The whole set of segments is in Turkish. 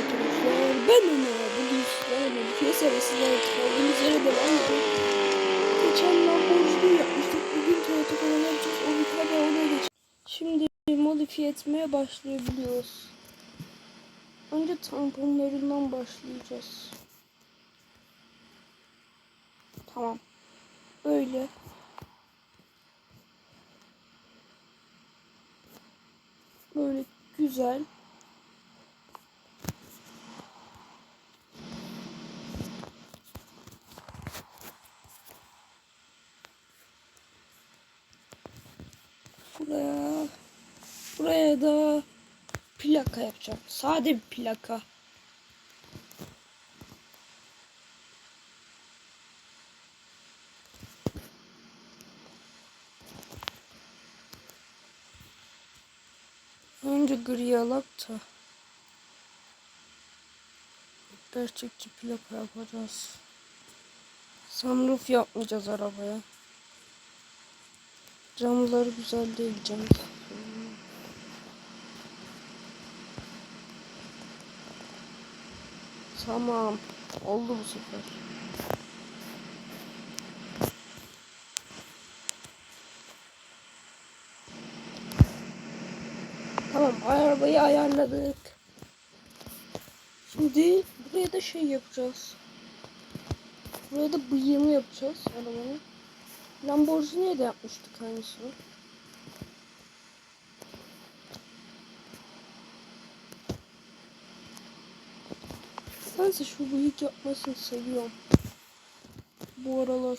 arkadaşlar. Ben Ömer. Bugün sizlerle bir serisine kaldığımız yere devam ediyoruz. Geçen Lamborghini yapmıştık. Bugün Toyota Corolla yapacağız. O bir tane ona geç. Şimdi modifiye etmeye başlayabiliyoruz. Önce tamponlarından başlayacağız. Tamam. Böyle. Böyle güzel. Buraya buraya da plaka yapacağım. Sade bir plaka. Önce gri alak da gerçekçi plaka yapacağız. Sunroof yapmayacağız arabaya. Camları güzel değil cam. Tamam. Oldu bu sefer. Tamam arabayı ayarladık. Şimdi buraya da şey yapacağız. Buraya da bıyığını yapacağız arabanın. Lamborghini'ye de yapmıştık aynısını. Neyse şu bıyık yapmasını seviyorum. Bu aralar.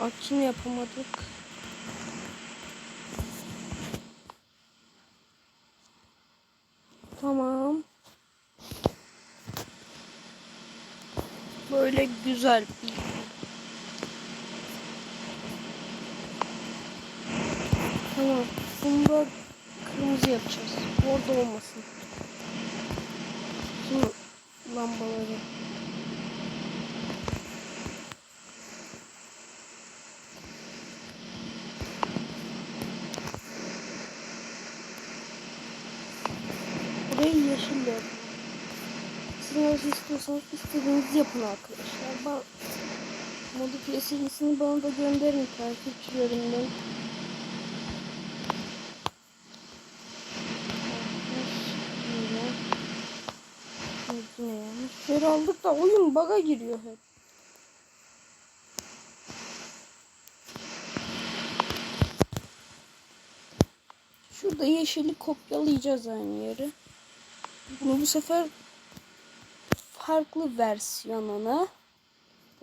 Bak yine yapamadık. Tamam. Böyle güzel Tamam. Bunu da kırmızı yapacağız. Orada olmasın. Şu lambaları. Burayı yeşille yapın. Nasıl istiyorsanız istediğinizi yapın arkadaşlar. Ben modifiye serisini bana da gönderin takipçilerimden. Yer aldık da oyun baga giriyor hep. Şurada yeşili kopyalayacağız aynı yeri. Bunu bu sefer farklı versiyonunu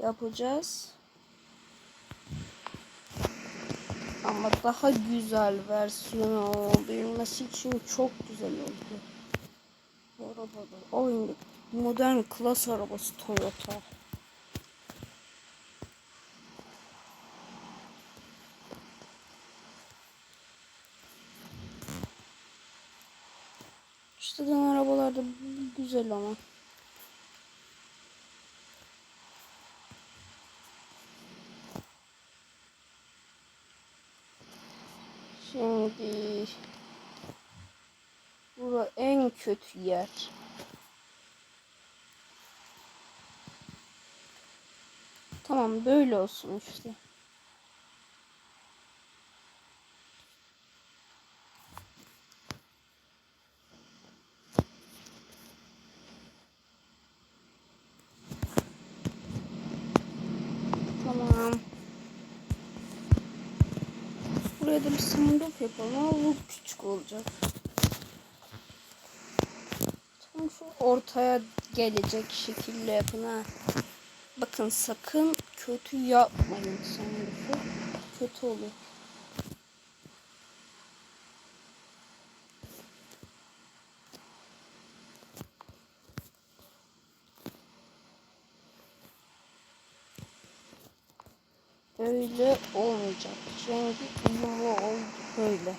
yapacağız. Ama daha güzel versiyonu olabilmesi için çok güzel oldu. Arabada oyun modern klas arabası Toyota. İşte arabalarda güzel ama. Şimdi bura en kötü yer. Tamam böyle olsun işte. Tamam. Buraya da bir sunroof yapalım ama bu küçük olacak. Tam şu ortaya gelecek şekilde yapın ha. Bakın sakın kötü yapmayın sunroof'u. Kötü olur. Öyle olmayacak. Çünkü uyumlu oldu böyle.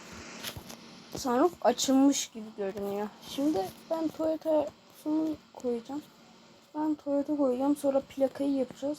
Sunroof açılmış gibi görünüyor. Şimdi ben Toyota koyacağım. Ben Toyota koyacağım. Sonra plakayı yapacağız.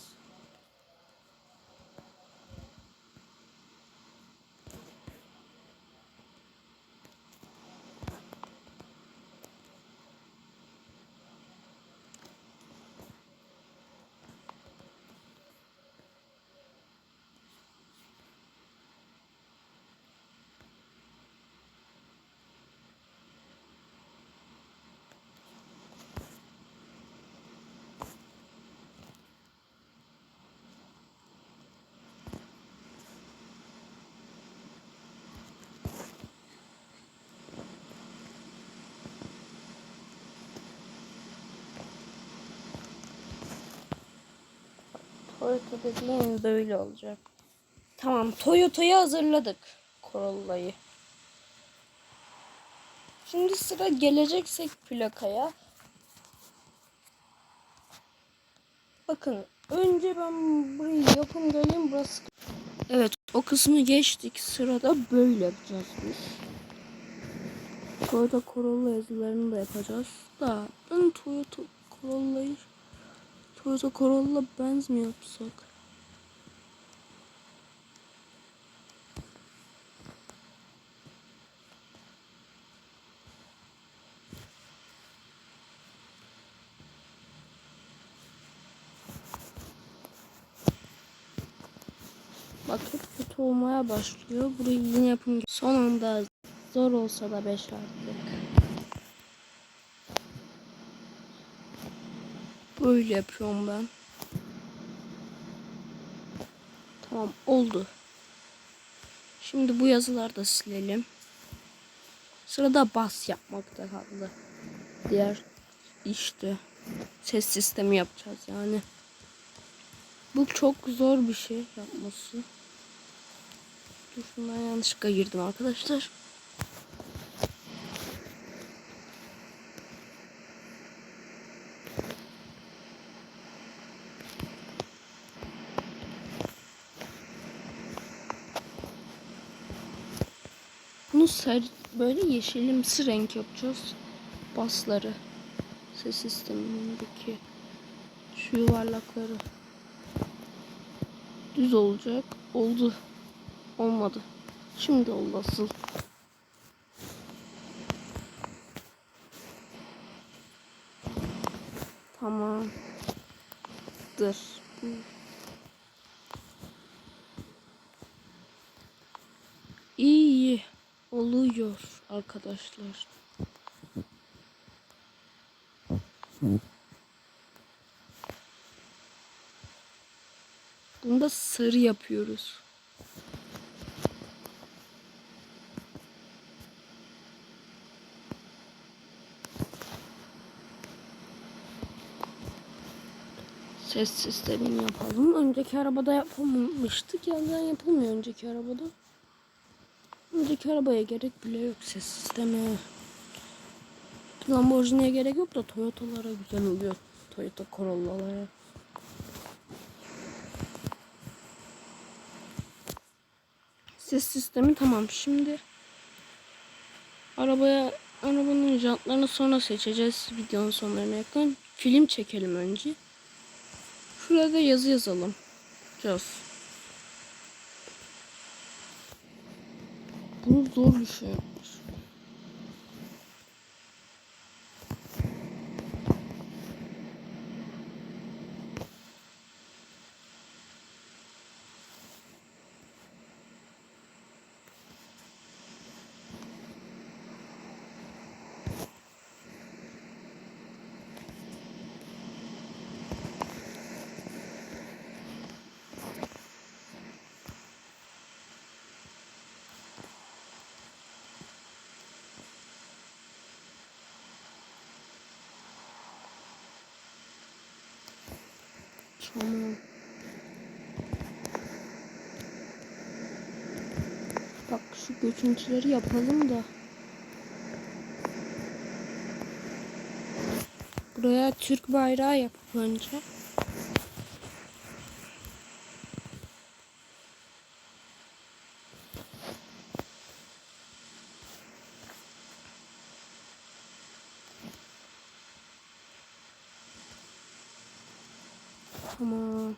Toyota dediğin böyle olacak. Tamam Toyota'yı hazırladık. Corolla'yı. Şimdi sıra geleceksek plakaya. Bakın önce ben burayı yapım geleyim burası. Evet o kısmı geçtik. Sırada böyle yapacağız biz. Toyota Corolla yazılarını da yapacağız. Da ben Toyota Corolla'yı Toyota Corolla Benz mi yapsak? Bak hep kötü olmaya başlıyor. Burayı yine yapım. Son anda zor olsa da 5 Böyle yapıyorum ben. Tamam oldu. Şimdi bu yazıları da silelim. Sırada bas yapmakta kaldı. Diğer işte ses sistemi yapacağız yani. Bu çok zor bir şey yapması. Dur şundan yanlışlıkla girdim arkadaşlar. Bunu ser böyle yeşilimsi renk yapacağız. Basları. Ses sistemindeki şu yuvarlakları. Düz olacak. Oldu. Olmadı. Şimdi oldu asıl. Tamam. Dur. Oluyor arkadaşlar. Bunu da sarı yapıyoruz. Ses sistemini yapalım. Önceki arabada yapamamıştık. Yandan yapılmıyor önceki arabada. Önceki arabaya gerek bile yok ses sistemi. Lamborghini'ye gerek yok da Toyota'lara güzel oluyor. Toyota Corolla'lara. Ses sistemi tamam. Şimdi arabaya arabanın jantlarını sonra seçeceğiz videonun sonlarına yakın. Film çekelim önce. Şurada yazı yazalım. Yaz. Bu zor bir şey. Tamam. Bak şu göçüntüleri yapalım da. Buraya Türk bayrağı yapıp önce. Tamam.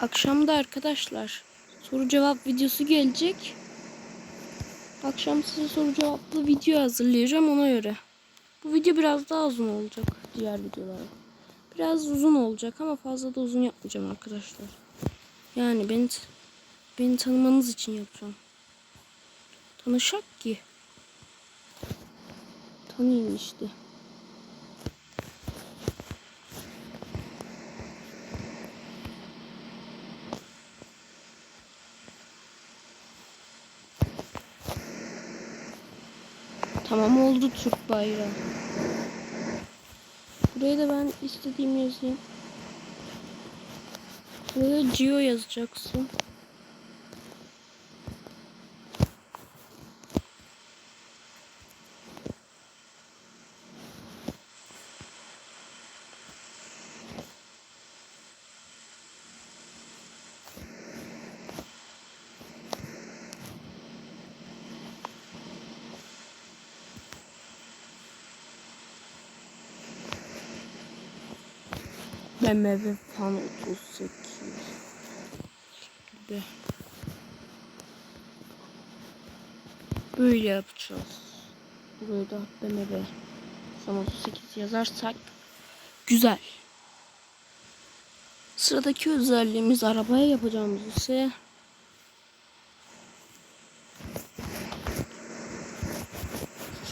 Akşamda arkadaşlar soru cevap videosu gelecek. Akşam size soru cevaplı video hazırlayacağım ona göre. Bu video biraz daha uzun olacak diğer videolara. Biraz uzun olacak ama fazla da uzun yapmayacağım arkadaşlar. Yani beni beni tanımanız için yapacağım. Tanışak ki. Tanıyın işte. Tamam oldu Türk bayrağı. Buraya da ben istediğimi yazayım. Buraya Gio yazacaksın. BMW fan 38 gibi. Böyle yapacağız. Buraya da BMW fan 38 yazarsak güzel. Sıradaki özelliğimiz arabaya yapacağımız ise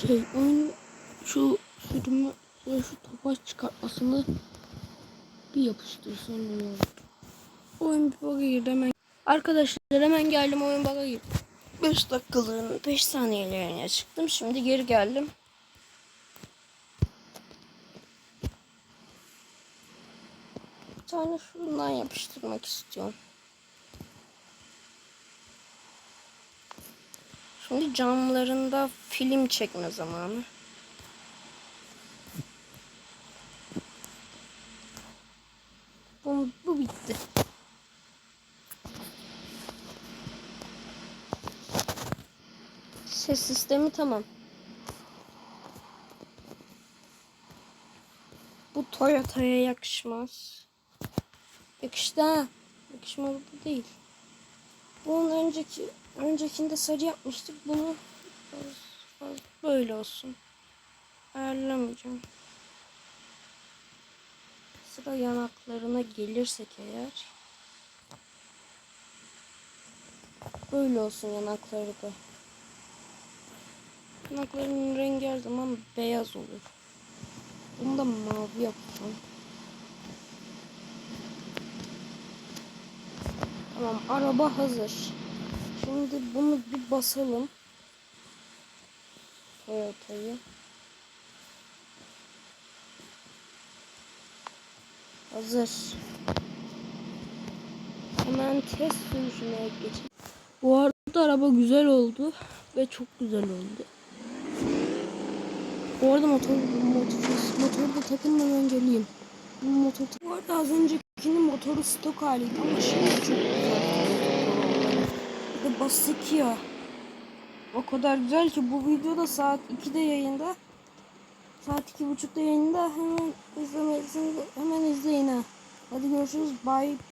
şey oyun şu sürümü şu topaç çıkartmasını bir yapıştırsam ne olur. Oyun bir bug'a girdi hemen. Arkadaşlar hemen geldim oyun bug'a girdi. 5 dakikalığın 5 saniyeliğine çıktım. Şimdi geri geldim. Bir tane şundan yapıştırmak istiyorum. Şimdi camlarında film çekme zamanı. Bu, bu bitti. Ses sistemi tamam. Bu Toyota'ya yakışmaz. Yakıştı ha. Yakışmadı da değil. Bunun önceki öncekinde sarı yapmıştık. Bunu böyle olsun. Ayarlamayacağım. Sıra yanaklarına gelirsek eğer. Böyle olsun yanakları da. Yanaklarının rengi her zaman beyaz olur. Bunu da mavi yapacağım. Tamam araba hazır. Şimdi bunu bir basalım. Toyota'yı. Hazır. Hemen test sürüşüne geçelim. Bu arada araba güzel oldu ve çok güzel oldu. Bu arada motor, motor, motoru da takılmadan geleyim. Bu motor bu arada az öncekinin motoru stok haliydi ama şimdi çok güzel. Bir de basık ya. O kadar güzel ki bu videoda saat 2'de yayında. Saat iki buçukta yayında hemen izlemesini hemen izleyin ha. Hadi görüşürüz. Bye.